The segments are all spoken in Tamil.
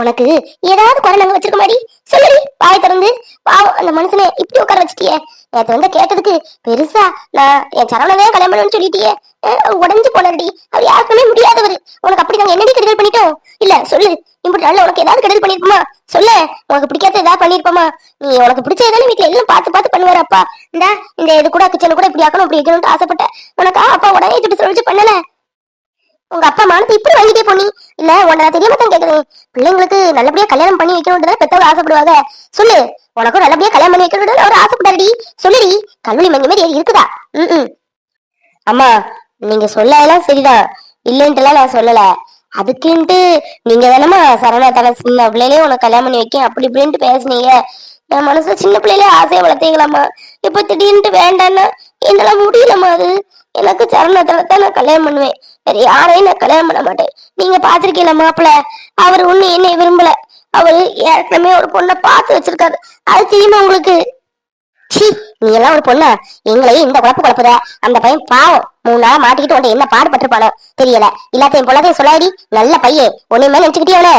உனக்கு ஏதாவது குறை நாங்க வச்சிருக்க மாடி சொல்லுடி வாய் திறந்து. பாவம் அந்த மனுஷனை இப்படி உட்கார வச்சிட்டியே. நேற்று வந்து கேட்டதுக்கு பெருசா நான் என் சரவணவே கல்யாணம் பண்ணுவேன்னு சொல்லிட்டியே. உடஞ்சு போனடி அவர் யாருக்குமே முடியாதவர். உனக்கு அப்படி நாங்க என்னடி கெடுதல் பண்ணிட்டோம்? இல்ல சொல்லு. இப்படி நல்ல உனக்கு ஏதாவது கெடுதல் பண்ணிருப்போமா? சொல்லு. உனக்கு பிடிக்காத ஏதாவது பண்ணிருப்போமா? நீ உனக்கு பிடிச்ச ஏதாவது வீட்டுல எல்லாம் பார்த்து பார்த்து பண்ணுவாரு அப்பா. இந்த இந்த இது கூட கிச்சன் கூட இப்படி ஆக்கணும் இப்படி வைக்கணும்னு ஆசைப்பட்டேன். உனக்கா அப்பா உடனே திட்டு சொல்லிச்சு பண்ணல? உங்க அப்பா மானத்தை இப்படி வாங்கிட்டே போனி. இல்ல உன்னை நான் தெரியாம தான் கேக்குறேன். பிள்ளைங்களுக்கு நல்லபடியா கல்யாணம் பண்ணி வைக்கணும்னு பெத்தவங்க ஆசைப்படுவாங்க. சொல்லு உனக்கும் நல்லபடியா கல்யாணம் பண்ணி வைக்கணும்னு அவர் ஆசைப்பட்டாருடி சொல்லுடி கல்லூரி மங்கி மாதிரி இருக்குதா? ம் அம்மா நீங்க சொல்லலாம் சரிதான். இல்லைன்ட்டுலாம் நான் சொல்லல. அதுக்குன்ட்டு நீங்க தானம்மா சரணா தலை சின்ன பிள்ளையிலே உனக்கு கல்யாணம் பண்ணி வைக்க அப்படி இப்படின்ட்டு பேசுனீங்க. என் மனசுல சின்ன பிள்ளையிலே ஆசையை வளர்த்தீங்களாம்மா. இப்ப திடீர்னுட்டு வேண்டான்னா என்னால முடியலம்மா அது. எனக்கு சரணத்துல தான் நான் கல்யாணம் பண்ணுவேன். வேற யாரையும் நான் கல்யாணம் பண்ண மாட்டேன். நீங்க பாத்திருக்கீங்களா மாப்பிள்ள? அவர் ஒண்ணு என்னை விரும்பல. அவரு ஏற்கனவே ஒரு பொண்ணை பார்த்து வச்சிருக்காரு. அது தெரியுமா உங்களுக்கு? நீ எல்லாம் ஒரு பொண்ணு? எங்களையும் இந்த குழப்பு குழப்புத? அந்த பையன் பாவம். மூணு நாளா மாட்டிக்கிட்டு உன்ட்ட என்ன பாடுபட்டிருப்பானோ? தெரியல. இல்லாத்தையும் பொண்ணதையும் சொல்லாடி நல்ல பையன். உன்னை மேல நினைச்சுக்கிட்டே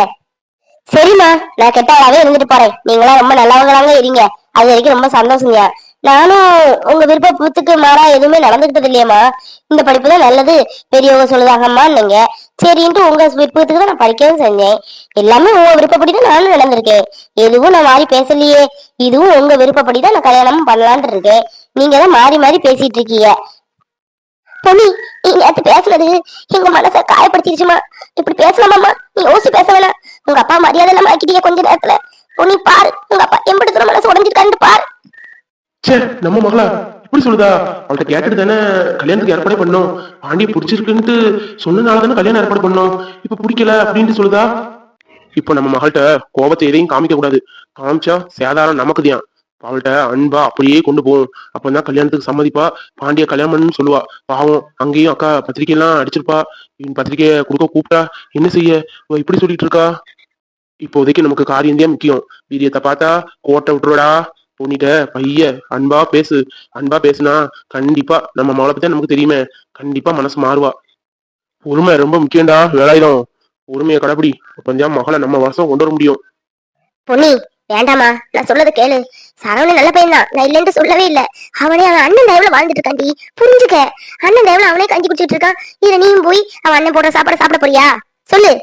சரிம்மா நான் கெட்டவளாவே இருந்துட்டு போறேன். நீங்களாம் ரொம்ப நல்லவங்களாங்க இருங்க. அது வரைக்கும் ரொம்ப சந்தோஷங்க நானும் உங்க விருப்பத்துக்கு மாறா எதுவுமே நடந்துகிட்டது இல்லையம்மா. இந்த படிப்பு தான் நல்லது. பெரியவங்க சொல்லுதாங்கம்மா நீங்க. சரின்ட்டு உங்க விருப்பத்துக்கு தான் நான் படிக்கவும் செஞ்சேன். எல்லாமே உங்க விருப்பப்படி தான் நானும் நடந்திருக்கேன். எதுவும் நான் மாறி பேசலையே. இதுவும் உங்க விருப்பப்படி தான் நான் கல்யாணமும் பண்ணலான் இருக்கேன். நீங்க தான் மாறி மாறி பேசிட்டு இருக்கீங்க. பொன்னி நீ நேத்து பேசுனது எங்க மனச காயப்படுத்திடுச்சுமா. இப்படி பேசலாமாம்மா? நீ யோசிச்சு பேச வேணாம். உங்க அப்பா மரியாதை இல்லாம ஆக்கிட்டீங்க கொஞ்ச நேரத்துல. பொன்னி பாரு. உங்க அப்பா எம்படுத்துற மனசு உடஞ்சிருக்கான்னு பாரு. சே நம்ம மகளா இப்படி சொல்லுதா? அவள்கிட்ட கேட்டுட்டு தானே கல்யாணத்துக்கு ஏற்பாடு பண்ணோம். பாண்டிய பிடிச்சிருக்குன்ட்டு சொன்னனால தானே கல்யாணம் ஏற்பாடு பண்ணோம். இப்ப பிடிக்கல அப்படின்ட்டு சொல்லுதா? இப்போ நம்ம மகள்கிட்ட கோபத்தை எதையும் காமிக்க கூடாது. காமிச்சா சேதாரம் நமக்கு தான். அவள்கிட்ட அன்பா அப்படியே கொண்டு போவோம் அப்பதான் கல்யாணத்துக்கு சம்மதிப்பா. பாண்டிய கல்யாணம்னு சொல்லுவா. பாவம் அங்கேயும் அக்கா பத்திரிக்கை எல்லாம் அடிச்சிருப்பா பத்திரிக்கையை கொடுக்க கூப்பிட்டா என்ன செய்ய? இப்படி சொல்லிட்டு இருக்கா? இப்போதைக்கு நமக்கு காரியம் தான் முக்கியம். வீரியத்தை பார்த்தா கோட்டை விட்டுருடா பொண்ணிட்ட பைய அன்பா பேசு. அன்பா பேசுனா கண்டிப்பா நம்ம மாவளை பத்தி நமக்கு தெரியுமே. கண்டிப்பா மனசு மாறுவா. உரிமை ரொம்ப முக்கியம்டா வேலாயுதம். பொறுமையை கடைபிடி. அப்பந்தான் மகளை நம்ம வருஷம் கொண்டு வர முடியும். பொண்ணு வேண்டாமா நான் சொல்றதை கேளு. சரவணன் நல்ல பையன் தான். நான் இல்லைன்னு சொல்லவே இல்ல. அவனே அவன் அண்ணன் தயவுல வாழ்ந்துட்டு இருக்காண்டி புரிஞ்சுக்க. அண்ணன் தயவுல அவனே கஞ்சி குடிச்சிட்டு இருக்கான். இதுல நீயும் போய் அவன் அண்ணன் போடுற சாப்பாட சாப்பிட போறியா? சொல்லு.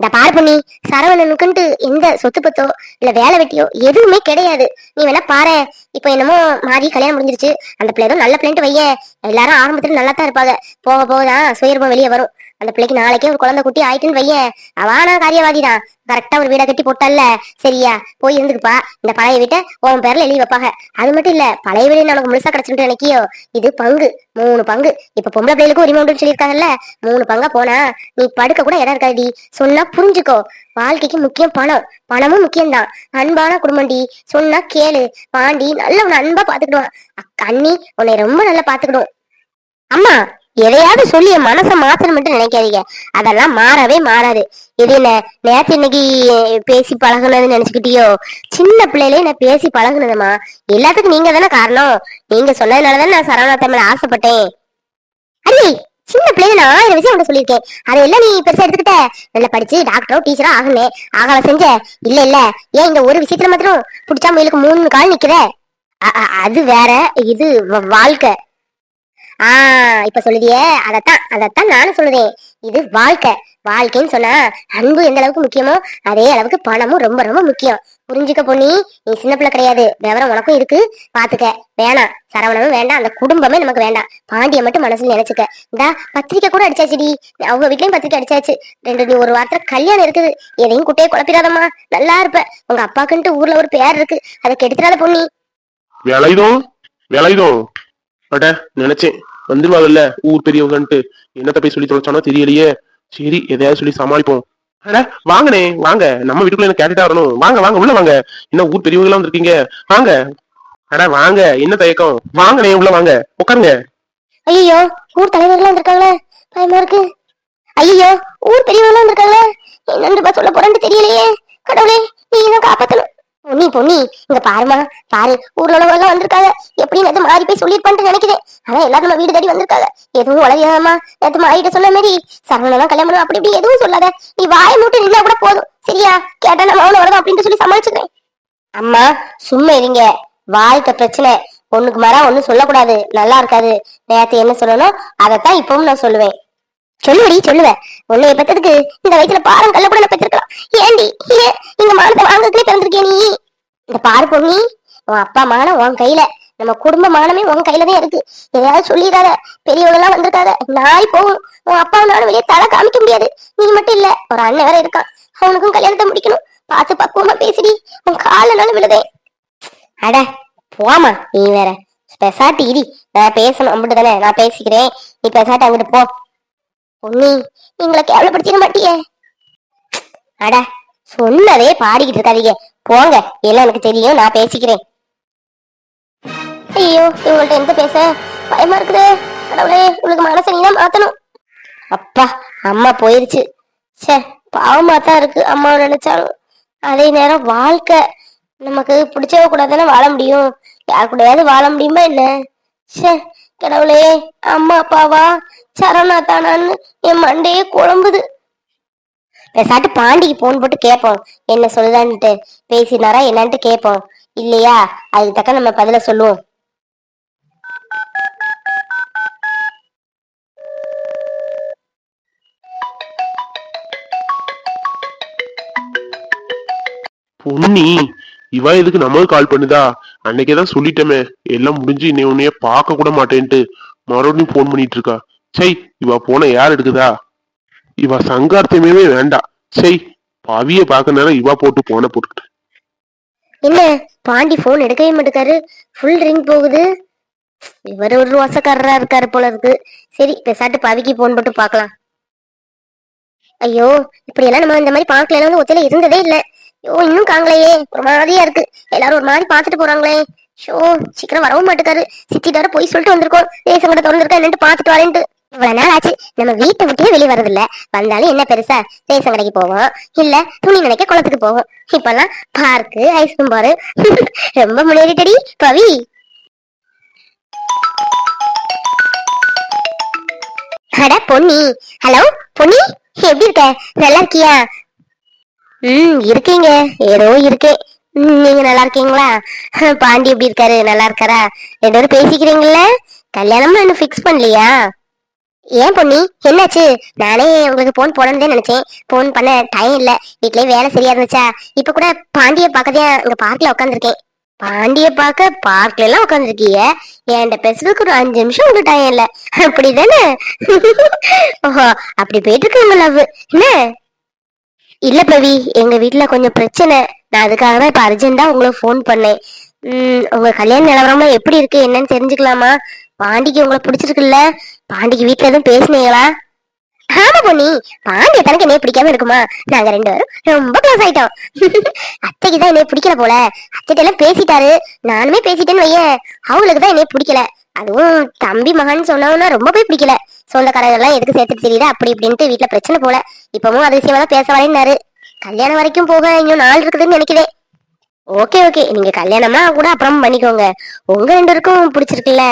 இந்த பாரு சரவணனுக்குன்ட்டு எந்த சொத்து பத்தோ இல்ல வேலை வெட்டியோ எதுவுமே கிடையாது. நீ வேணா பாரு. இப்ப என்னமோ மாறி கல்யாணம் முடிஞ்சிருச்சு. அந்த பிள்ளை ஏதோ நல்ல பிள்ளைன்ட்டு வைய. எல்லாரும் ஆரம்பத்துல நல்லா தான் இருப்பாங்க. போக போகதான் சுயரூபம் வெளியே வரும். அந்த பிள்ளைக்கு நாளைக்கே ஒரு குழந்தை குட்டி ஆயிட்டுன்னு வையேன். அவானா காரியவாதி தான் கரெக்டா ஒரு வீடை கட்டி போட்டல்ல சரியா போய் இருந்துக்குப்பா. இந்த பழைய வீட்டை உன் பேர்ல எழுதி வைப்பாங்க. அது மட்டும் இல்ல பழைய வீடு உனக்கு முழுசா கிடைச்சிட்டு நினைக்கியோ? இது பங்கு மூணு பங்கு. இப்ப பொம்பளை பிள்ளைகளுக்கு உரிமை உண்டுன்னு சொல்லியிருக்காங்கல்ல மூணு பங்கா போனா நீ படுக்க கூட இடம் இருக்காடி சொன்னா புரிஞ்சுக்கோ. வாழ்க்கைக்கு முக்கியம் பணம். பணமும் முக்கியம்தான். அன்பான குடும்பம்டி. சொன்னா கேளு. பாண்டி நல்ல உன்னை அன்பா பாத்துக்கிடுவான் அண்ணி உன்னை ரொம்ப நல்லா பாத்துக்கிடும் அம்மா எதையாவது சொல்லி என் மனசை மாத்தணும் மட்டும் நினைக்காதீங்க. அதெல்லாம் மாறவே மாறாது. இது என்ன நேற்று இன்னைக்கு பேசி பழகுனதுன்னு நினைச்சுக்கிட்டியோ? சின்ன பிள்ளையிலே நான் பேசி பழகுனதுமா? எல்லாத்துக்கும் நீங்க தானே காரணம். நீங்க சொன்னதுனாலதான் நான் சரவணா மேல ஆசைப்பட்டேன். அண்ணி சின்ன பிள்ளைங்க நான் ஆயிரம் விஷயம் உன்கிட்ட சொல்லியிருக்கேன். அதையெல்லாம் நீ பெருசா எடுத்துக்கிட்ட? நல்லா படிச்சு டாக்டரோ டீச்சரோ ஆகணே ஆகல செஞ்ச? இல்ல இல்ல. ஏன் இந்த ஒரு விஷயத்துல மாத்திரம் பிடிச்சா முயலுக்கு மூணு கால் நிக்கிற அது வேற. இது வாழ்க்கை. ஆ இப்ப சொல்லுதியே. அதத்தான் அதத்தான் நானும் சொல்லுதேன். இது வாழ்க்கை. வாழ்க்கைன்னு சொன்னா அன்பு எந்த அளவுக்கு முக்கியமோ அதே அளவுக்கு பணமும் ரொம்ப ரொம்ப முக்கியம். புரிஞ்சுக்க பொண்ணி நீ சின்ன பிள்ளை கிடையாது. விவரம் உனக்கும் இருக்கு. பாத்துக்க. வேணாம். சரவணமும் வேண்டாம். அந்த குடும்பமே நமக்கு வேண்டாம். பாண்டிய மட்டும் மனசுல நினைச்சுக்க. இந்தா பத்திரிக்கை கூட அடிச்சாச்சுடி. அவங்க வீட்லயும் பத்திரிக்கை அடிச்சாச்சு. ரெண்டு நீ ஒரு வாரத்துல கல்யாணம் இருக்குது. எதையும் குட்டையை குழப்பிடாதம்மா. நல்லா இருப்ப. உங்க அப்பாக்குன்ட்டு ஊர்ல ஒரு பேர் இருக்கு. அதை கெடுத்துடாத பொண்ணி வேலாயுதம் வேலாயுதம் நினைச்சேன். வந்துருவாங்கல்ல? ஊர் பெரியவங்கன்ட்டு. என்னத்த போய் சொல்லி தொலைச்சானோ தெரியலையே. சரி எதையாவது சொல்லி சமாளிப்போம். அட வாங்கண்ணே வாங்க. நம்ம வீட்டுக்குள்ள என்ன கேட்டுட்டா வரணும்? வாங்க வாங்க உள்ள வாங்க. என்ன ஊர் பெரியவங்க எல்லாம் வந்திருக்கீங்க? வாங்க. அட வாங்க. என்ன தயக்கம்? வாங்கண்ணே உள்ள வாங்க. உட்காருங்க ஐயோ ஊர் தலைவர்கள்லாம் வந்திருக்காங்களே. பயமா இருக்கு ஐயோ ஊர் பெரியவங்களாம் வந்திருக்காங்களே. என்னன்னு சொல்ல போறேன்னு தெரியலையே. கடவுளே நீ காப்பாத்தணும். பொன்னி பொன்னி இங்க பாருமா பாரு. ஊர்ல உள்ளவங்க எல்லாம் வந்திருக்காங்க. எப்படியும் நேத்து மாறி போய் சொல்லிருப்பான்ட்டு நினைக்கிறேன். ஆனா எல்லாரும் நம்ம வீடு தேடி வந்திருக்காங்க. எதுவும் உளவியாமா நேத்து மாறிட்ட சொன்ன மாதிரி சரவணெல்லாம் கல்யாணம் பண்ணுவோம் அப்படி இப்படி எதுவும் சொல்லாத. நீ வாயை மூட்டு நின்னா கூட போதும். சரியா? கேட்டா நான் மௌனம் வரதான் அப்படின்னு சொல்லி சமாளிச்சுக்கிறேன். அம்மா சும்மா இருங்க. வாழ்க்கை பிரச்சனை. ஒண்ணுக்கு மாறா ஒண்ணும் சொல்லக்கூடாது. நல்லா இருக்காது. நேத்து என்ன சொல்லணும் அதைத்தான் இப்பவும் நான் சொல்லுவேன். சொல்லுடி சொல்லுவேன் உன்னைய பெற்றதுக்கு இந்த வயசுல பாரம் கல்ல கூட நான் பெற்றிருக்கலாம் ஏண்டி? இங்க மானத்தை வாங்கறதுக்குள்ளே பிறந்திருக்கே நீ இந்த பாரு பொண்ணி உன் அப்பா மானம் உன் கையில நம்ம குடும்ப மானமே உன் கையில தான் இருக்கு. எதையாவது சொல்லிடாத பெரியவங்க எல்லாம் வந்திருக்காத நாய் போகும். உன் அப்பா நானும் வெளியே தலை காமிக்க முடியாது. நீ மட்டும் இல்ல ஒரு அண்ணன் வேற இருக்கான். அவனுக்கும் கல்யாணத்தை முடிக்கணும். பார்த்து பக்குவமா பேசிடி. உன் கால நாளும் விழுதே அட போமா நீ வேற. பெசாட்டி இடி நான் பேசணும் அம்பிட்டு தானே. நான் பேசிக்கிறேன். நீ பெசாட்டி அங்கிட்டு போ. பொண்ணி நீங்களை கேவலப்படுத்திட மாட்டியே. அட சொன்னதே பாடிக்கிட்டு இருக்காதீங்க. போங்க. எல்லாம் எனக்கு தெரியும் நான் பேசிக்கிறேன். ஐயோ இவங்கள்ட்ட எந்த பேச பயமா இருக்குது. கடவுளே உங்களுக்கு மனசை நீ மாத்தணும். அப்பா அம்மா போயிருச்சு. ச்சே பாவமா தான் இருக்கு. அம்மாவை நினைச்சாலும் அதே நேரம் வாழ்க்கை. நமக்கு பிடிச்சவ கூட தானே வாழ முடியும். யார் கூடயாவது வாழ முடியுமா என்ன? ச்சே கடவுளே அம்மா அப்பாவா? சரணா தானான்னு என் மண்டையே குழம்புது. பேசாட்டு பாண்டிக்கு போன் போட்டு கேட்போம். என்ன சொல்லுதான்ட்டு. பேசினாரா என்னன்ட்டு கேட்போம். இல்லையா? அதுக்கு தக்க நம்ம பதில சொல்லுவோம். பொன்னி இவ எதுக்கு நமக்கு கால் பண்ணுதா? அன்னைக்கே தான் சொல்லிட்டோமே. எல்லாம் முடிஞ்சு இன்னை உன்னைய பார்க்க கூட மாட்டேன்ட்டு. மறுபடியும் ஃபோன் பண்ணிட்டு இருக்கா. சை இவ போன யார் எடுக்குதா? இவ சங்கார்த்தியமே வேண்டாம் செய் பவிய பார்க்க நேரம் போட்டு போன போட்டுக்கிட்டு. என்ன? பாண்டி போன் எடுக்கவே மாட்டேக்காரு. ஃபுல் ரிங் போகுது. இவர் ஒரு ரோசக்காரரா இருக்காரு போல இருக்கு. சரி பேசாட்டு பவிக்கு போன் போட்டு பார்க்கலாம். ஐயோ இப்படி எல்லாம் நம்ம இந்த மாதிரி பார்க்கல வந்து ஒத்தையில இருந்ததே இல்ல. ஐயோ இன்னும் காங்களையே ஒரு மாதிரியா இருக்கு. எல்லாரும் ஒரு மாதிரி பார்த்துட்டு போறாங்களே. ஷோ சீக்கிரம் வரவும் மாட்டேக்காரு. சித்திட்டாரு போய் சொல்லிட்டு வந்திருக்கோம். ரேஷன் கடை திறந்திருக்கா என்னட்டு பார்த்துட்டு வரேன்ட்டு. இவ்வளவு நாள் ஆச்சு. நம்ம வீட்டை விட்டே வெளியே வரதில்ல வந்தாலும் என்ன பெருசா? ரேஷன் கடைக்கு போவோம். இல்ல துணி நினைக்க குளத்துக்கு போவோம். இப்பெல்லாம் பார்க்கு ஐஸ்கிரீம் பாரு ரொம்ப முன்னேறிட்டடி பவி. அட பொன்னி. ஹலோ பொன்னி எப்படி இருக்க? நல்லா இருக்கியா? ம் இருக்கீங்க. ஏதோ இருக்கேன். நீங்க நல்லா இருக்கீங்களா? பாண்டி எப்படி இருக்காரு? நல்லா இருக்காரா? ரெண்டு பேரும் பேசிக்கிறீங்களா? கல்யாணம் இன்னும் ஃபிக்ஸ் பண்ணலையா? ஏன் பொன்னி? என்னாச்சு? நானே உங்களுக்கு போன் போடணும்னு நினைச்சேன். போன் பண்ண டைம் இல்ல. வீட்லயே வேலை சரியா இருந்துச்சா? இப்ப கூட பாண்டிய பார்க்கதே அங்க பார்க்ல உட்காந்துருக்கேன் பாண்டிய பார்க்க பார்க்ல எல்லாம் உட்காந்துருக்கீங்க என்கிட்ட பேசுறதுக்கு ஒரு அஞ்சு நிமிஷம் உங்களுக்கு டைம் இல்ல. அப்படிதானே? ஓஹோ அப்படி போயிட்டு இருக்கு உங்க லவ் என்ன? இல்ல பவி எங்க வீட்ல கொஞ்சம் பிரச்சனை. நான் அதுக்காக தான் இப்ப அர்ஜென்டா உங்களுக்கு ஃபோன் பண்ணேன். ம், உங்க கல்யாண நிலவரம்லாம் எப்படி இருக்கு? என்னன்னு தெரிஞ்சுக்கலாமா? பாண்டிக்கு உங்களை பிடிச்சிருக்குல்ல? பாண்டிக்கு வீட்ல எதுவும் பேசுனீங்களா? ஆமா பொன்னி. பாண்டிய தனக்கு என்னைய பிடிக்காம இருக்குமா? நாங்க ரெண்டு பேரும் ரொம்ப க்ளோஸ் ஆயிட்டோம். அத்தைக்கு தான் என்னைய பிடிக்கல போல. அத்தைகிட்ட எல்லாம் பேசிட்டாரு. நானுமே பேசிட்டேன்னு வையேன். அவங்களுக்கு தான் என்னைய பிடிக்கல. அதுவும் தம்பி மகன் சொன்னவனா ரொம்ப போய் பிடிக்கல. சொந்தக்காரங்க எல்லாம் எதுக்கு சேர்த்துட்டு தெரியுது? அப்படி இப்படின்ட்டு வீட்டுல பிரச்சனை போல. இப்பவும் அது விஷயமா தான் பேச வரேன்னாரு. கல்யாணம் வரைக்கும் போக இன்னும் நாள் இருக்குதுன்னு நினைக்கிறேன். Okay okay. நீங்க கல்யாணம்னா கூட அப்புறம் பண்ணிக்கோங்க. உங்க ரெண்டு பேருக்கும் பிடிச்சிருக்குல்ல.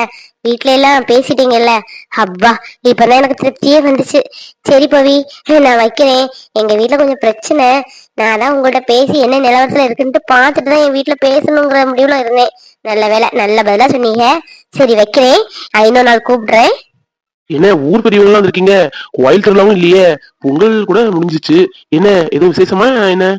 வீட்ல எல்லாம் பேசிட்டீங்கல்ல? அப்பா இப்பதான் எனக்கு திருப்தியே வந்துச்சு. சரி பவி நான் வைக்கிறேன். எங்க வீட்டுல கொஞ்சம் பிரச்சனை. நான் தான் உங்கள்ட்ட பேசி என்ன நிலவரத்துல இருக்குன்ட்டு பார்த்துட்டு தான் என் வீட்டுல பேசணுங்கிற முடிவுல இருந்தேன். நல்ல வேலை நல்ல பதிலா சொன்னீங்க. சரி வைக்கிறேன். நான் இன்னொரு நாள் கூப்பிடுறேன். என்ன ஊர் பெரியவங்க இருக்கீங்க கோயில் திருவிழாவும் இல்லையே. பொங்கல் கூட முடிஞ்சிச்சு. என்ன எதுவும் விசேஷமா? என்ன?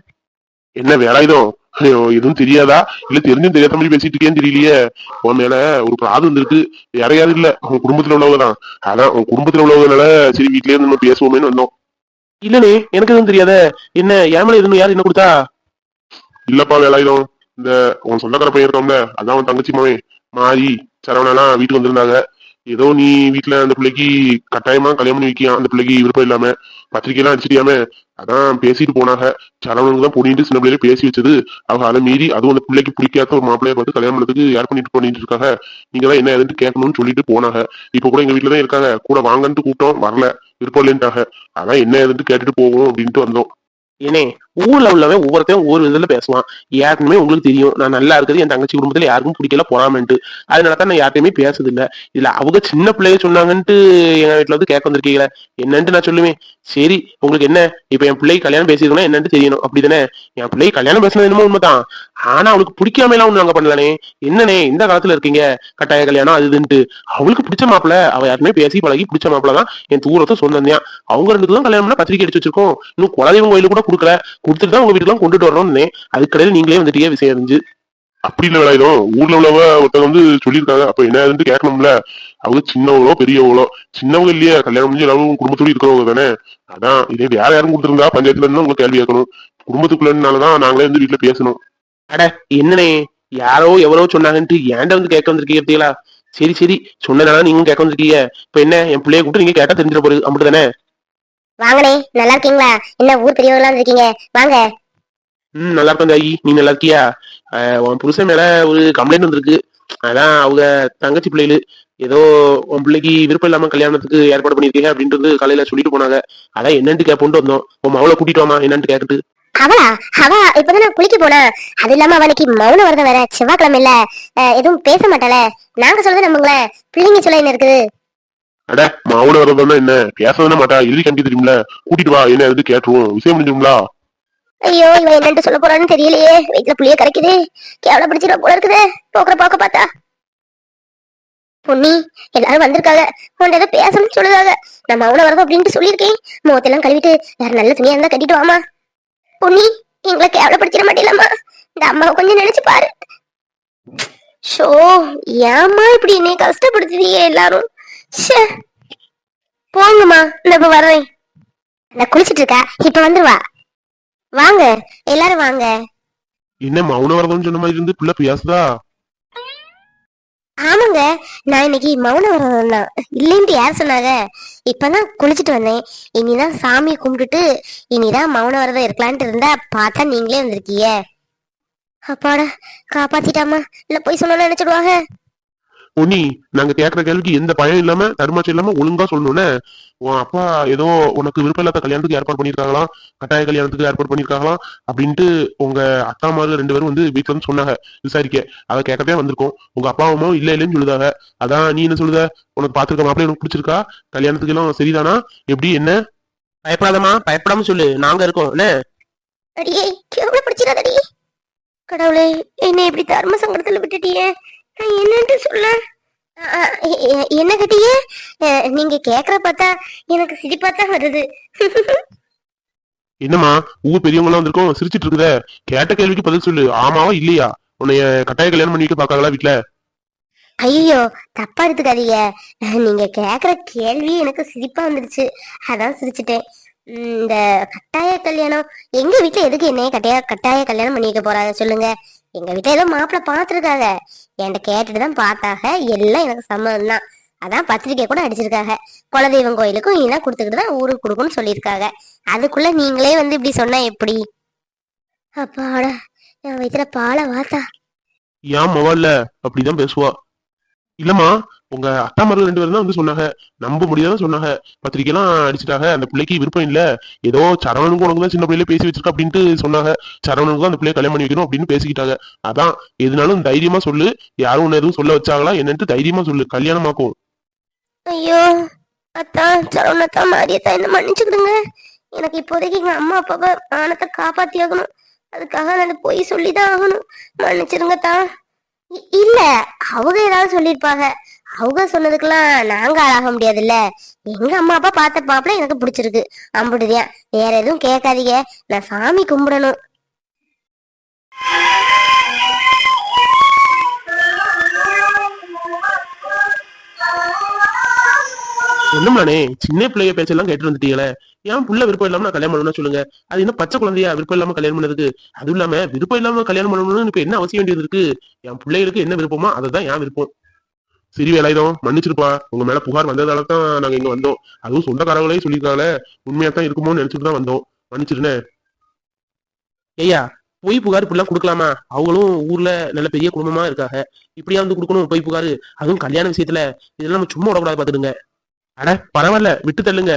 என்ன வேலை இதோ? எதுவும் தெரியாதா? இல்ல தெரிஞ்சும் தெரியாத மாதிரி பேசிட்டு இருக்கேன்னு தெரியலையே. உன் மேல ஒரு பிராது வந்திருக்கு. வேற யாரும் இல்ல. உங்க குடும்பத்துல உள்ளவங்க தான். அதான் உங்க குடும்பத்துல உள்ளவங்கனால சரி வீட்லயே இருந்து நம்ம பேசுவோமேன்னு வந்தோம். இல்லனே எனக்கு எதுவும் தெரியாத. என்ன ஏமல எதுவும் யார் என்ன கொடுத்தா? இல்லப்பா வேலாயுதம். இந்த உன் சொந்தக்கார பையன் இருக்கோம்ல அதான் உன் தங்கச்சி மாவே மாறி சரவணா வீட்டுக்கு வந்திருந்தாங்க. ஏதோ நீ வீட்டுல அந்த பிள்ளைக்கு கட்டாயமா கல்யாணம் பண்ணி வைக்கியா? அந்த பிள்ளைக்கு விருப்பம் இல்லாம பத்திரிக்கையெல்லாம் அடிச்சிட்டியாம அதான் பேசிட்டு போனாங்க. சலவனுக்கு தான் பொண்ணிட்டு சின்ன பிள்ளையில பேசி வச்சது. அவங்க அதை மீறி அதுவும் அந்த பிள்ளைக்கு பிடிக்காத ஒரு மாப்பிள்ளைய பார்த்து கல்யாணம் பண்ணதுக்கு யார் பண்ணிட்டு பண்ணிட்டு இருக்காங்க. நீங்க தான் என்ன எதுன்னு கேட்கணும்னு சொல்லிட்டு போனாங்க. இப்ப கூட எங்க வீட்டுல தான் இருக்காங்க. கூட வாங்கன்ட்டு கூட்டம் வரல. விருப்பம் இல்லைன்ட்டாங்க. அதான் என்ன ஏதுன்ட்டு கேட்டுட்டு போவோம் அப்படின்ட்டு வந்தோம். ஏனே ஊர்ல உள்ளவன் ஒவ்வொருத்தையும் ஒவ்வொரு விதத்துல பேசுவான். யாருக்குமே உங்களுக்கு தெரியும். நான் நல்லா இருக்கிறது என் தங்கச்சி குடும்பத்துல யாருக்கும் பிடிக்கல பொறாமன்ட்டு. அதனால தான் நான் யார்ட்டையுமே பேசுறது இல்ல இதுல அவங்க சின்ன பிள்ளைய சொன்னாங்கன்ட்டு எங்க வீட்டுல வந்து கேட்க வந்திருக்கீங்களே? என்னன்ட்டு நான் சொல்லுவேன். சரி உங்களுக்கு என்ன? இப்ப என் பிள்ளைக்கு கல்யாணம் பேசிருக்கணும் என்னன்னு தெரியணும். அப்படிதானே? என் பிள்ளைக்கு கல்யாணம் பேசுனது என்னமோ உண்மைதான். ஆனா அவளுக்கு பிடிக்காம எல்லாம் ஒண்ணு நாங்க பண்ணலானே. என்னனே இந்த காலத்துல இருக்கீங்க? கட்டாய கல்யாணம் அது இதுன்ட்டு. அவளுக்கு பிடிச்ச மாப்பிள அவ யாருமே பேசி பழகி பிடிச்ச மாப்பிள தான் என் தூரத்தை சொன்னேன் அவங்க ரெண்டு தான் கல்யாணம் பண்ணா பத்திரிக்கை அடிச்சு வச்சிருக்கோம். இன்னும் குலதெய்வம் கோயிலுக்கு கூட கொடுக்கல. கொடுத்துட்டு தான் உங்க வீட்டுக்கு கொண்டுட்டு வரணும்னு அதுக்கடையில் நீங்களே வந்துட்டீங்க விஷயம் அறிஞ்சு அப்படி இல்ல வேலாயுதம் ஊர்ல உள்ளவ ஒருத்தங்க வந்து சொல்லியிருக்காங்க. அப்ப என்ன ஏதுன்ட்டு கேட்கணும்ல. அவங்க சின்னவங்களோ பெரியவங்களோ சின்னவங்க இல்லையா. கல்யாணம் முடிஞ்சு எல்லாரும் குடும்பத்தோட இருக்கிறவங்க தானே. அதான். இதே வேற யாரும் கொடுத்துருந்தா பஞ்சாயத்துல இருந்து உங்களுக்கு கேள்வி கேட்கணும். குடும்பத்துக்குள்ளனாலதான் நாங்களே வந்து வீட்டுல பேசணும். அட என்னனே? யாரோ எவரோ சொன்னாங்கன்ட்டு ஏன்டா வந்து கேட்க வந்திருக்கீங்க பார்த்தீங்களா? சரி சரி. சொன்னதால நீங்களும் கேட்க வந்திருக்கீங்க. இப்ப என்ன? என் பிள்ளைய கூப்பிட்டு நீங்க கேட்டா தெரிஞ்சிட போகுது அப்படிதானே வாங்கண்ணே நல்லா இருக்கீங்களா? என்ன ஊர் பெரியவங்களா இருக்கீங்க வாங்க. ம் நல்லா இருக்கேன் தாயி நீ நல்லா இருக்கியா? உன் புருஷன் மேல ஒரு கம்ப்ளைண்ட் வந்திருக்கு. அதான் அவங்க தங்கச்சி பிள்ளைகளு. ஏதோ உன் பிள்ளைக்கு விருப்பம் இல்லாம கல்யாணத்துக்கு ஏற்பாடு பண்ணிருக்கீங்க அப்படின்றது காலையில சொல்லிட்டு போனாங்க. அதான் என்னன்ட்டு கேப்போன்ட்டு வந்தோம். உன் மவளை கூட்டிட்டு வாமா என்னன்ட்டு கேட்டுட்டு. அவளா? அவ இப்பதானே குளிக்க போனா? அது இல்லாம அவனுக்கு மௌன வரதம் வேற. செவ்வாய்க்கிழமை இல்ல எதுவும் பேச மாட்டாள. நாங்க சொல்றது நம்புங்களேன். பிள்ளைங்க சொல்ல என்ன இருக்குது? அட மாவுல வரதுன்னா என்ன? பேசதானே மாட்டா. எழுதி கண்டி தெரியும்ல. கூட்டிட்டு வா. என்ன எது கேட்டுருவோம். விஷயம் முடிஞ்சுங்களா ஐயோ இவன் என்னன்ட்டு சொல்ல போறான்னு தெரியலையே. வீட்டுல புளிய கரைக்குது. கேவல பிடிச்சிட போல இருக்குது. போக்குற போக்க பார்த்தா. பொன்னி எல்லாரும் வந்திருக்காங்க. உன்ட ஏதோ பேசணும்னு சொல்லுதாங்க. நான் மௌன வரதம் அப்படின்ட்டு சொல்லியிருக்கேன். முகத்தெல்லாம் கழுவிட்டு வேற நல்ல துணியா இருந்தா கட்டிட்டு வாமா பொன்னி எங்களை கேவலப்படுத்திட மாட்டேலாமா இந்த அம்மாவை கொஞ்சம் நினைச்சு பாரு. ஷோ ஏம்மா இப்படி என்னை கஷ்டப்படுத்துவீங்க எல்லாரும்? போங்கம்மா இந்த இப்ப வர்றேன். நான் குளிச்சிட்டு இருக்கா இப்ப வந்துருவா. வாங்க எல்லாரும் வாங்க. என்ன மௌன வரதுன்னு சொன்ன மாதிரி இருந்து பிள்ளை பேசுதா? ஆமாங்க நான் இன்னைக்கு மௌன விரதம் தான். இல்லைன்ட்டு யார் சொன்னாங்க? இப்பதான் குளிச்சுட்டு வந்தேன். இனிதான் சாமியை கும்பிட்டுட்டு இனிதான் மௌன விரதம் இருக்கலான்ட்டு இருந்தா பார்த்தா நீங்களே வந்திருக்கீங்க. அப்பாடா காப்பாத்திட்டாமா இல்ல போய் சொன்னா நினைச்சிடுவாங்க. பொன்னி நாங்க கேட்கற கேள்விக்கு எந்த பயம் இல்லாம தருமாச்சம் இல்லாம ஒழுங்கா சொல்லணும்னே உன் அப்பா ஏதோ உனக்கு விருப்பம் இல்லாத கல்யாணத்துக்கு ஏற்பாடு பண்ணியிருக்காங்களாம் கட்டாய கல்யாணத்துக்கு ஏற்பாடு பண்ணிருக்காங்களாம் அப்படின்ட்டு உங்க அத்தாமாரு ரெண்டு பேரும் வந்து வீட்டுல வந்து சொன்னாங்க. விசாரிக்க. அதை கேட்கவே வந்திருக்கோம். உங்க அப்பா அம்மாவும் இல்ல இல்லைன்னு சொல்லுதாங்க. அதான் நீ என்ன சொல்லுத? உனக்கு பாத்துருக்க மாப்பிள்ள எனக்கு பிடிச்சிருக்கா? கல்யாணத்துக்கு எல்லாம் சரிதானா? எப்படி என்ன? பயப்படாதமா பயப்படாம சொல்லு. நாங்க இருக்கோம். என்ன? அடியே கேவல பிடிச்சிடாதடி? கடவுளே என்ன இப்படி தர்ம சங்கடத்துல விட்டுட்டியே? என்னன்ட்டு சொல்ல? என்ன கட்டியே? நீங்க கேக்குற பார்த்தா எனக்கு சிரிப்பா தான் வருது. என்னம்மா ஊர் பெரியவங்க எல்லாம் வந்திருக்கோம் சிரிச்சிட்டு இருக்குதே. கேட்ட கேள்விக்கு பதில் சொல்லு. ஆமாவா இல்லையா? உன்னைய கட்டாய கல்யாணம் பண்ணி வைக்க பாக்காங்களா வீட்டுல ஐயோ தப்பா எடுத்துக்காதீங்க. நீங்க கேக்குற கேள்வி எனக்கு சிரிப்பா வந்துருச்சு அதான் சிரிச்சிட்டேன். இந்த கட்டாய கல்யாணம் எங்க வீட்டுல எதுக்கு என்னைய கட்டாய கட்டாய கல்யாணம் பண்ணி வைக்க போறாங்க? சொல்லுங்க. எங்க வீட்டுல ஏதோ மாப்பிள்ள பாத்துருக்காங்க என்கிட்ட கேட்டுட்டு தான் பார்த்தாக எல்லாம் எனக்கு சம்மதம் தான் அதான் பத்திரிக்கை கூட அடிச்சிருக்காங்க. குலதெய்வம் கோயிலுக்கும் இதான் கொடுத்துக்கிட்டு தான் ஊருக்கு கொடுக்குன்னு சொல்லியிருக்காங்க. அதுக்குள்ள நீங்களே வந்து இப்படி சொன்னா எப்படி? அப்பாடா என் வயிற்றுல பாலை வாத்தா. ஏன் மொபைல்ல அப்படிதான் பேசுவா. இல்லம்மா உங்க அத்தா மருகள் ரெண்டு பேரும் தான் வந்து சொன்னாங்க. நம்ப முடியாத சொன்னாங்க. பத்திரிக்கை எல்லாம் அடிச்சிட்டாங்க. அந்த பிள்ளைக்கு விருப்பம் இல்ல. ஏதோ சரவணனுக்கும் உனக்கு தான் சின்ன பிள்ளையில பேசி வச்சிருக்க அப்படின்ட்டு சொன்னாங்க. சரவணனுக்கு தான் அந்த பிள்ளைய கல்யாணம் பண்ணி வைக்கணும் அப்படின்னு பேசிக்கிட்டாங்க. அதான் எதுனாலும் தைரியமா சொல்லு. யாரும் உன்னை எதுவும் சொல்ல வச்சாங்களா? என்னன்ட்டு தைரியமா சொல்லு. கல்யாணமாக்கும். ஐயோ அத்தா சரவணத்தா மாரியத்தா என்ன மன்னிச்சுக்கிடுங்க. எனக்கு இப்போதைக்கு எங்க அம்மா அப்பாவை ஆனத்தை காப்பாத்தி ஆகணும். அதுக்காக நான் போய் சொல்லிதான் ஆகணும். மன்னிச்சிருங்க தான் இல்ல அவங்க ஏதாவது சொல்லியிருப்பாங்க. அவங்க சொன்னதுக்கெல்லாம் நாங்க ஆளாக முடியாதுல்ல. எங்க அம்மா அப்பா பார்த்த பாப்புல எனக்கு பிடிச்சிருக்கு. அம்புடுதியா வேற எதுவும் கேட்காதீங்க. நான் சாமி கும்பிடணும். என்னம்மாண்ணே சின்ன பிள்ளைய பேச்செல்லாம் கேட்டு வந்துட்டீங்களே. ஏன் புள்ள விருப்பம் இல்லாம நான் கல்யாணம் பண்ணணும்னு சொல்லுங்க. அது என்ன பச்சை குழந்தையா விருப்பம் இல்லாம கல்யாணம் பண்ணதுக்கு? அதுவும் இல்லாம விருப்பம் இல்லாம கல்யாணம் பண்ணணும்னு இப்ப என்ன அவசியம் வேண்டியது இருக்கு? என் பிள்ளைகளுக்கு என்ன விருப்பமோ அதுதான் என் விருப்பம். சரி வேலாயுதம் மன்னிச்சிருப்பா. உங்க மேல புகார் வந்ததால தான் நாங்க இங்க வந்தோம். அதுவும் சொந்தக்காரங்களே சொல்லியிருக்காங்க. உண்மையா தான் இருக்குமோன்னு நினைச்சிட்டு தான் வந்தோம். மன்னிச்சிருனே. ஐயா பொய் புகார் இப்படிலாம் கொடுக்கலாமா? அவங்களும் ஊர்ல நல்ல பெரிய குடும்பமா இருக்காங்க. இப்படியா வந்து கொடுக்கணும் பொய் புகார்? அதுவும் கல்யாண விஷயத்துல. இதெல்லாம் நம்ம சும்மா விடக்கூடாது பாத்துடுங்க அட பரவாயில்ல விட்டு தள்ளுங்க.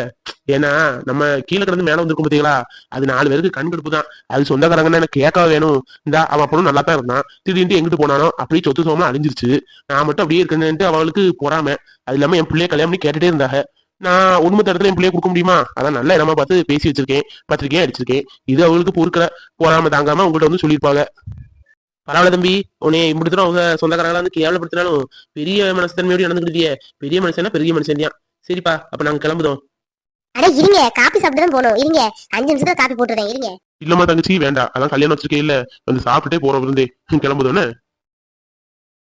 ஏன்னா நம்ம கீழே கிடந்து மேல வந்திருக்கோம் பாத்தீங்களா அது நாலு பேருக்கு கண் கடுப்பு தான் அது சொந்தக்காரங்கன்னா எனக்கு கேட்க வேணும். இந்த அவன் அப்பனும் நல்லா தான் இருந்தான். திடீர்னு எங்கிட்டு போனானோ அப்படியே சொத்து சோமா அழிஞ்சிருச்சு. நான் மட்டும் அப்படியே இருக்கேன்ட்டு அவளுக்கு போறாம. அது இல்லாம என் பிள்ளைய கல்யாணம் பண்ணி கேட்டுட்டே இருந்தாங்க. நான் உண்மை தரத்துல என் பிள்ளைய கொடுக்க முடியுமா? அதான் நல்ல இடமா பார்த்து பேசி வச்சிருக்கேன். பத்திரிக்கையா அடிச்சிருக்கேன். இது அவளுக்கு பொறுக்கல. போறாம தாங்காம உங்கள்கிட்ட வந்து சொல்லியிருப்பாங்க. பரவாயில்ல தம்பி. உன்னை இப்படி தூரம் அவங்க சொந்தக்காரங்களா வந்து கேவலப்படுத்தினாலும் பெரிய மனசுத்தன்மையோடு நடந்துக்கிட்டியே பெரிய மனுஷனா பெரிய மனுஷன் தான் சரிப்பா அப்ப நாங்க கிளம்புதோம். அட இருங்க காப்பி சாப்பிட்டு தான் போகணும். இருங்க அஞ்சு நிமிஷத்துல காப்பி போட்டுறேன் இருங்க. இல்லம்மா தங்கச்சி வேண்டாம். அதான் கல்யாணம் வச்சிருக்கே இல்ல வந்து சாப்பிட்டுட்டே போறோம் இருந்தே கிளம்புதோன்னு